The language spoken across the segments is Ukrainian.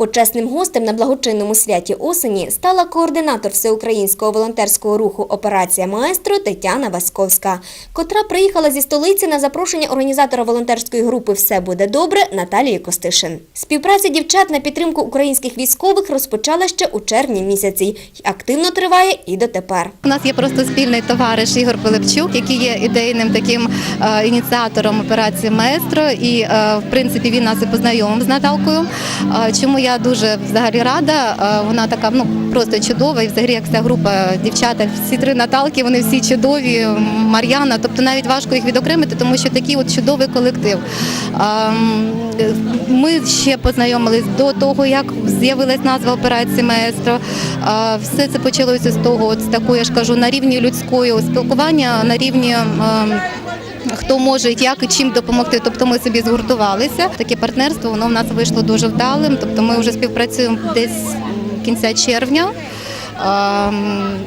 Почесним гостем на благочинному святі осені стала координатор всеукраїнського волонтерського руху Операція Маестро Тетяна Васковська, котра приїхала зі столиці на запрошення організатора волонтерської групи Все буде добре Наталії Костишин. Співпраця дівчат на підтримку українських військових розпочала ще у червні місяці й активно триває і дотепер. У нас є просто спільний товариш Ігор Пилипчук, який є ідейним таким е, ініціатором операції Маестро. І е, в принципі він нас і познайомив з Наталкою. Е, чому я дуже взагалі рада. Е, вона така ну просто чудова. І взагалі як ця група дівчата, всі три Наталки, вони всі чудові. Мар'яна, тобто навіть важко їх відокремити, тому що такий от чудовий колектив. Ем, Ми ще познайомились до того, як з'явилась назва операції Маестро. Все це почалося з того, от з такої, я ж кажу, на рівні людського спілкування, на рівні. Хто може як і чим допомогти, тобто ми собі згуртувалися. Таке партнерство воно в нас вийшло дуже вдалим. Тобто ми вже співпрацюємо десь кінця червня.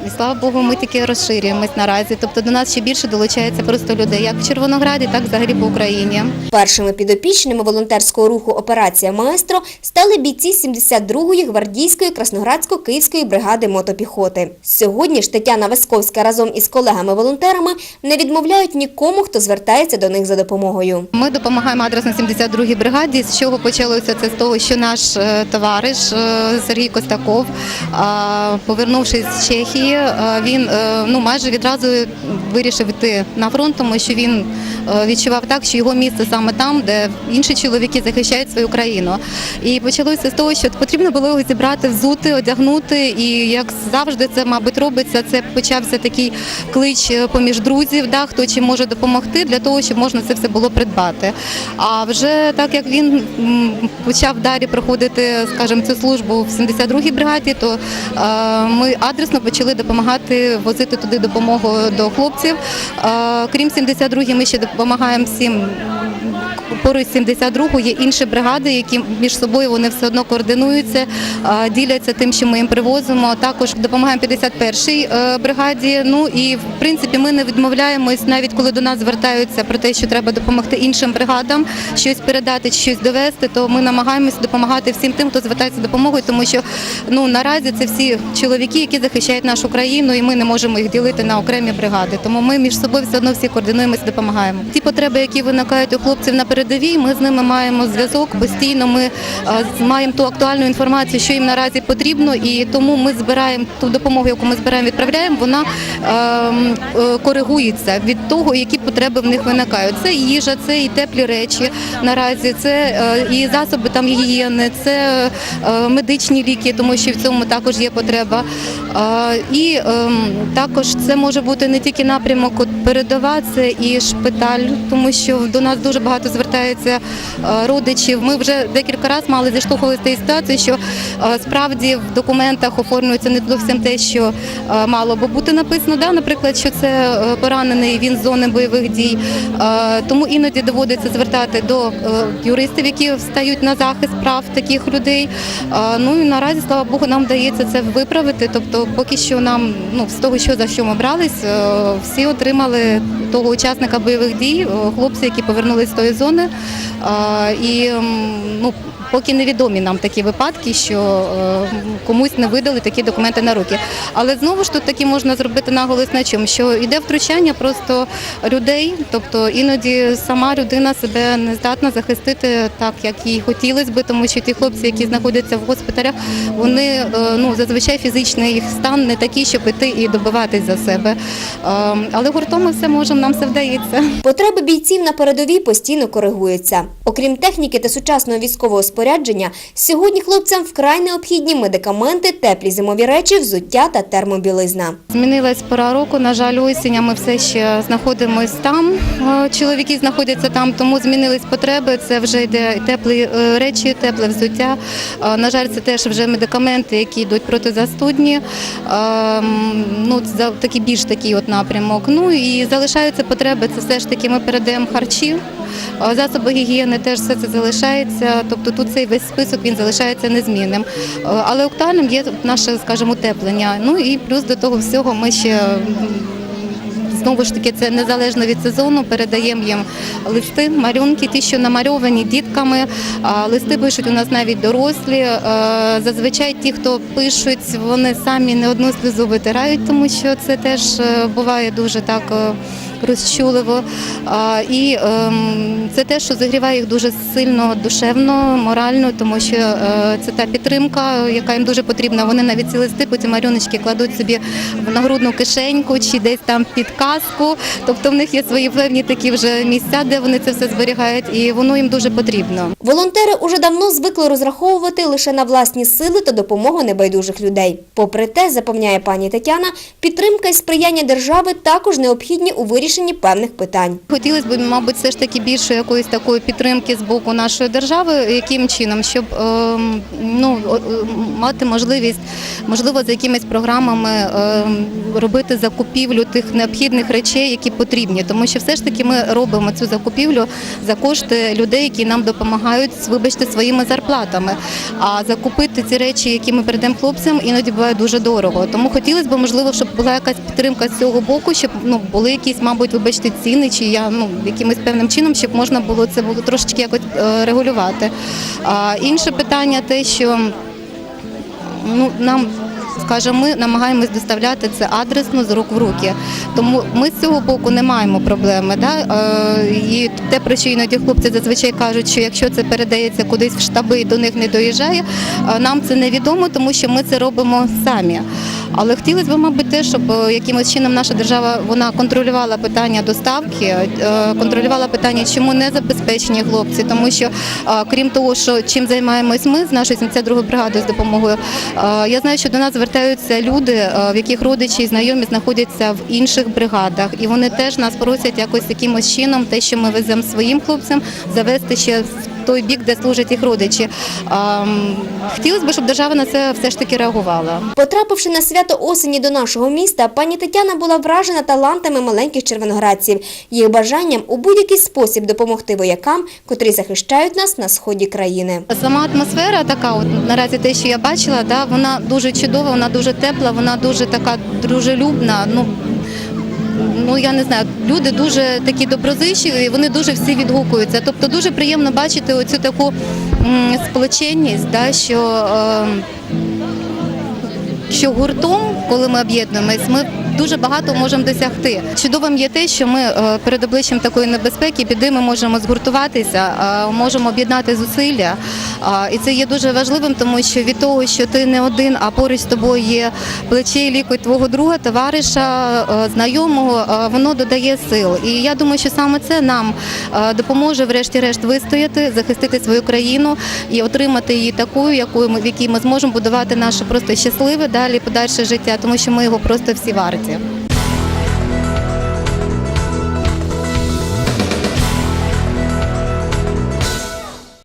І слава Богу, ми тільки розширюємось наразі. Тобто до нас ще більше долучається просто людей, як в Червонограді, так взагалі по Україні. Першими підопічними волонтерського руху Операція Маестро стали бійці 72-ї гвардійської красноградсько-київської бригади мотопіхоти. Сьогодні ж Тетяна Васковська разом із колегами-волонтерами не відмовляють нікому, хто звертається до них за допомогою. Ми допомагаємо адресно 72-й бригаді. З чого почалося це з того, що наш е, товариш е, Сергій Костаков, а, повернувшись з Чехії, е, він е, ну майже відразу вирішив йти на фронт, тому що він е, відчував так, що його місце саме там, де інші чоловіки захищають свою країну. І почалося з того, що потрібно було його зібрати, взути, одягнути. І як завжди, це мабуть робиться. Це почався такий клич поміж друзів, да, хто чим може допомогти для того, щоб можна це все було придбати. А вже так як він почав далі проходити, скажімо, цю службу в 72-й бригаді, то ми адресно почали допомагати возити туди допомогу до хлопців. Е, крім 72-ї, ми ще допомагаємо всім. Поруч 72-го є інші бригади, які між собою вони все одно координуються, е, діляться тим, що ми їм привозимо. Також допомагаємо 51-й е, бригаді. Ну і в принципі ми не відмовляємось, навіть коли до нас звертаються про те, що треба допомогти іншим бригадам, щось передати, щось довести, то ми намагаємось допомагати всім тим, хто звертається допомогою, тому що ну наразі це всі чоловіки, які захищають нашу країну, і ми не можемо їх ділити на окремі бригади. Тому ми між собою все одно всі координуємося, допомагаємо. Ті потреби, які виникають у хлопців на передовій, ми з ними маємо зв'язок. Постійно ми маємо ту актуальну інформацію, що їм наразі потрібно, і тому ми збираємо ту допомогу, яку ми збираємо, відправляємо. Вона ем, е, коригується від того, які потреби в них виникають. Це їжа, це і теплі речі наразі, це е, і засоби там гігієни, це е, медичні ліки, тому що в цьому також є потреба. І ем, також це може бути не тільки напрямок передова, це і шпиталь, тому що до нас дуже багато звертається е, родичів. Ми вже декілька разів мали зіштовхувалися з тією ситуацією, що е, справді в документах оформлюється не зовсім те, що е, мало би бути написано. Да, наприклад, що це поранений він з зони бойових дій. Тому іноді доводиться звертати до юристів, які встають на захист прав таких людей. Ну і наразі, слава Богу, нам вдається це виправити. Тобто, поки що нам ну з того, що за що ми брались, всі отримали того учасника бойових дій, хлопці, які повернулись з тої зони. І ну. Поки невідомі нам такі випадки, що е, комусь не видали такі документи на руки. Але знову ж тут таки можна зробити наголос на чому, що йде втручання просто людей, тобто іноді сама людина себе не здатна захистити так, як їй хотілося би, тому що ті хлопці, які знаходяться в госпіталях, вони е, ну зазвичай фізичний їх стан не такий, щоб іти і добиватись за себе. Е, Але гуртом ми все можемо, нам все вдається. Потреби бійців на передовій постійно коригуються. Окрім техніки та сучасного військового спорядження, сьогодні хлопцям вкрай необхідні медикаменти, теплі зимові речі, взуття та термобілизна. Змінилась пора року. На жаль, осінь, а ми все ще знаходимось там. Е, Чоловіки знаходяться там, тому змінились потреби. Це вже йде теплі е, речі, тепле взуття. Е, На жаль, це теж вже медикаменти, які йдуть протизастудні. Ну, це більш такий от напрямок. Ну і залишаються потреби. Це все ж таки ми передаємо харчі. Е, Засоби гігієни теж все це залишається. Тобто тут цей весь список він залишається незмінним. Е, Але актуальним є наше, скажімо, утеплення. Ну і плюс до того всього ми ще знову ж таки це незалежно від сезону. Передаємо їм листи, малюнки, ті, що намальовані дітками. Листи пишуть у нас навіть дорослі. Е, Зазвичай ті, хто пишуть, вони самі не одну сльозу витирають, тому що це теж е, буває дуже так. Розчуливо і ем, це те, що загріває їх дуже сильно душевно, морально, тому що е, це та підтримка, яка їм дуже потрібна. Вони навіть ці листи, потім марюночки кладуть собі в нагрудну кишеньку чи десь там під каску. Тобто в них є свої певні такі вже місця, де вони це все зберігають, і воно їм дуже потрібно. Волонтери уже давно звикли розраховувати лише на власні сили та допомогу небайдужих людей. Попри те, запевняє пані Тетяна, підтримка і сприяння держави також необхідні у вирішенні певних питань. Хотілося б, мабуть, все ж таки більше якоїсь такої підтримки з боку нашої держави, яким чином, щоб ем, ну, мати можливість, можливо, за якимись програмами ем, робити закупівлю тих необхідних речей, які потрібні. Тому що все ж таки ми робимо цю закупівлю за кошти людей, які нам допомагають, вибачте, своїми зарплатами. А закупити ці речі, які ми передаємо хлопцям, іноді буває дуже дорого. Тому хотілося б, можливо, щоб була якась підтримка з цього боку, щоб ну були якісь, мабуть, вибачте, ціни, чи я ну якимось певним чином, щоб можна було це було трошечки якось е, регулювати. А інше питання, те, що ну нам. Скажімо, ми намагаємось доставляти це адресно з рук в руки. Тому ми з цього боку не маємо проблеми. Да? Е, І те, про що іноді хлопці зазвичай кажуть, що якщо це передається кудись в штаби і до них не доїжджає, е, нам це невідомо, тому що ми це робимо самі. Але хотілося б, мабуть, те, щоб е, якимось чином наша держава вона контролювала питання доставки, контролювала питання, чому не забезпечені хлопці, тому що крім того, що чим займаємось ми з нашою 72 бригадою з допомогою, я знаю, що до нас звертаються люди, е, в яких родичі і знайомі знаходяться в інших бригадах, і вони теж нас просять якось якимось чином те, що ми веземо своїм хлопцям, завести ще в той бік, де служать їх родичі. Хотілося б, щоб держава на це все ж таки реагувала. Потрапивши на свято осені до нашого міста, пані Тетяна була вражена талантами маленьких червоноградців, їх бажанням у будь-який спосіб допомогти воякам, котрі захищають нас на сході країни. Сама атмосфера така, от наразі те, що я бачила, да, вона дуже чудова, вона дуже тепла, вона дуже така дружелюбна. Ну, ну я не знаю, люди дуже такі доброзичливі, вони дуже всі відгукуються. Тобто дуже приємно бачити оцю таку сплоченість, да, що, е, що гуртом, коли ми об'єднуємось, ми дуже багато можемо досягти. Чудовим є те, що ми е, перед обличчям такої небезпеки, біди, ми можемо згуртуватися, е, можемо об'єднати зусилля. І це є дуже важливим, тому що від того, що ти не один, а поруч з тобою є плече і лікоть твого друга, товариша, е, знайомого, е, воно додає сил. І я думаю, що саме це нам е, допоможе, врешті-решт, вистояти, захистити свою країну і отримати її такою, якою ми в якій ми зможемо будувати наше просто щасливе далі подальше життя, тому що ми його просто всі варті. Yeah.